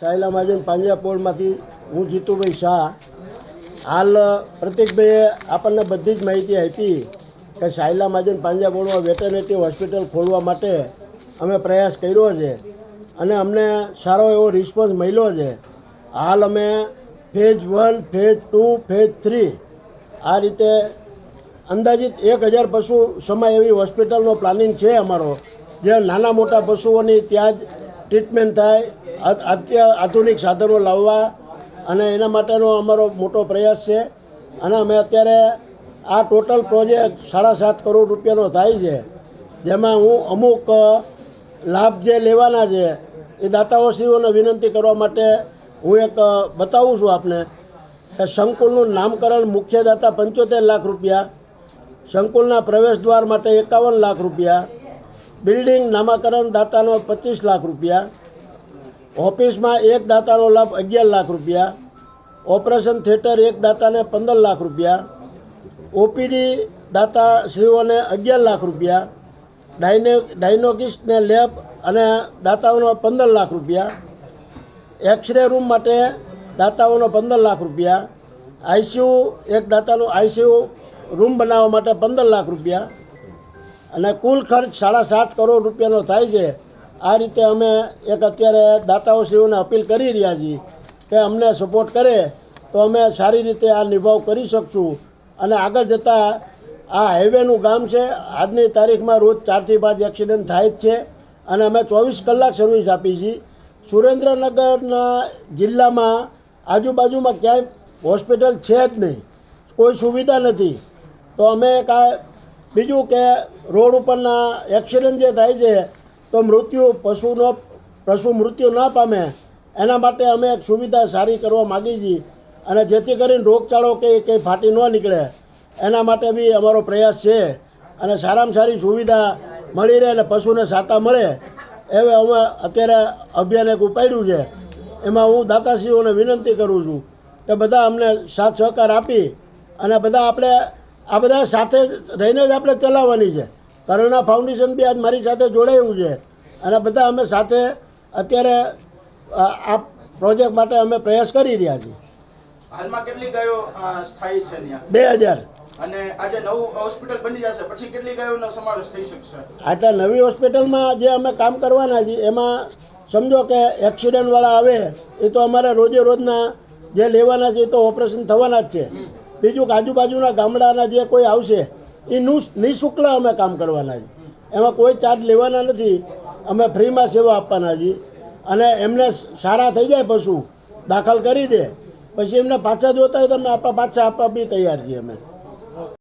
સાયલા મહાજન પાંજરાપોળમાંથી હું જીતુભાઈ શાહ. હાલ, પ્રતિકભાઈએ આપણને બધી જ માહિતી આપી કે સાયલા મહાજન પાંજરાપોળમાં વેટરનેટી હોસ્પિટલ ખોલવા માટે અમે પ્રયાસ કર્યો છે અને અમને સારો એવો રિસ્પોન્સ મળ્યો છે. હાલ અમે phase one phase two phase three આ રીતે અંદાજિત એક હજાર પશુ સમય એવી હોસ્પિટલનો પ્લાનિંગ છે અમારો. જે નાના મોટા પશુઓની ત્યાં જ ટ્રીટમેન્ટ થાય અત્ય આધુનિક સાધનો લાવવા અને એના માટેનો અમારો મોટો પ્રયાસ છે. અને અમે અત્યારે આ ટોટલ પ્રોજેક્ટ સાડા સાત કરોડ રૂપિયાનો થાય છે. જેમાં હું અમુક લાભ જે લેવાના છે, એ દાતાઓશ્રીઓને વિનંતી કરવા માટે હું એક બતાવું છું આપને કે સંકુલનું નામકરણ મુખ્ય દાતા પંચોતેર લાખ રૂપિયા, સંકુલના પ્રવેશ દ્વાર માટે એકાવન લાખ રૂપિયા બિલ્ડિંગ નામાકરણ દાતાનો પચીસ લાખ રૂપિયા, ઓફિસમાં એક દાતાનો લાભ અગિયાર લાખ રૂપિયા, ઓપરેશન થિયેટર એક દાતાને પંદર લાખ રૂપિયા, ઓપીડી દાતાશ્રીઓને અગિયાર લાખ રૂપિયા, ડાયને, ડાયનોકિસ્ટને લેબ અને દાતાઓનો પંદર લાખ રૂપિયા, એક્સરે રૂમ માટે દાતાઓનો પંદર લાખ રૂપિયા, આઈસીયુ, એક દાતાનું આઈસીયુ રૂમ બનાવવા માટે પંદર લાખ રૂપિયા અને કુલ ખર્ચ સાડા સાત કરોડ રૂપિયાનો થાય છે. આ રીતે અમે એક અત્યારે દાતાઓશ્રીઓને અપીલ કરી રહ્યા છીએ કે અમને સપોર્ટ કરે તો અમે સારી રીતે આ નિભાવ કરી શકશું. અને આગળ જતાં આ હાઈવેનું ગામ છે, આજની તારીખમાં રોજ ચારથી પાંચ એક્સિડન્ટ થાય જ છે. અને અમે ચોવીસ કલાક સર્વિસ આપી છીએ. સુરેન્દ્રનગરના જિલ્લામાં આજુબાજુમાં ક્યાંય હોસ્પિટલ છે જ નહીં. કોઈ સુવિધા નથી. તો અમે કાંઈ બીજું કે રોડ ઉપરના એક્સિડન્ટ જે થાય છે, તો મૃત્યુ પશુનો પશુ મૃત્યુ ના પામે. એના માટે અમે એક સુવિધા સારી કરવા માગી છીએ. અને જેથી કરીને રોગચાળો કે કંઈ ફાટી ન નીકળે, એના માટે બી અમારો પ્રયાસ છે. અને સારામાં સારી સુવિધા મળી રહે અને પશુને સાતા મળે, એવે અમે અત્યારે અભિયાન એક ઉપાડ્યું છે. એમાં હું દાતાશ્રીઓને વિનંતી કરું છું કે બધા અમને સાથ સહકાર આપી અને બધા આપણે આ બધા સાથે રહીને જ આપણે ચલાવવાની છે. કરુણા ફાઉન્ડેશન બી આજ મારી સાથે જોડાયું છે. અને બધા અમે સાથે અત્યારે આ પ્રોજેક્ટ માટે અમે પ્રયાસ કરી રહ્યા છીએ. હાલમાં કેટલી ગાયો સ્થાયી છે ત્યાં? બે હજાર. અને આજે નવું હોસ્પિટલ બની જશે. પછી કેટલી ગાયોનો સમાવેશ થઈ શકશે? આટલા નવી હોસ્પિટલમાં જે અમે કામ કરવાના છીએ એમાં સમજો કે એક્સિડન્ટવાળા આવે એ તો અમારે રોજે રોજના જે લેવાના છે એ તો ઓપરેશન થવાના જ છે. બીજું આજુબાજુના ગામડાના જે કોઈ આવશે, એ નિઃશુલ્ક અમે કામ કરવાના છીએ એમાં કોઈ ચાર્જ લેવાના નથી, અમે ફ્રીમાં સેવા આપવાના છીએ. અને એમને સારા થઈ જાય પશુ, દાખલ કરી દે. પછી એમને પાછા જોતા હોય તો અમે આપવા પાછા આપવા બી તૈયાર છીએ અમે.